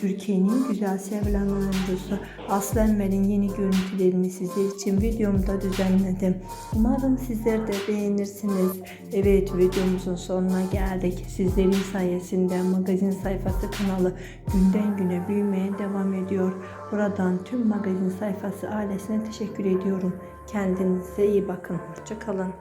Türkiye'nin güzel sevilen oyuncusu Aslı Enver'in yeni görüntülerini sizler için videomda düzenledim. Umarım sizler de beğenirsiniz. Evet videomuzun sonuna geldik. Sizlerin sayesinde magazin sayfası kanalı günden güne büyümeye devam ediyor. Buradan tüm magazin sayfası ailesine teşekkür ediyorum. Kendinize iyi bakın. Hoşçakalın.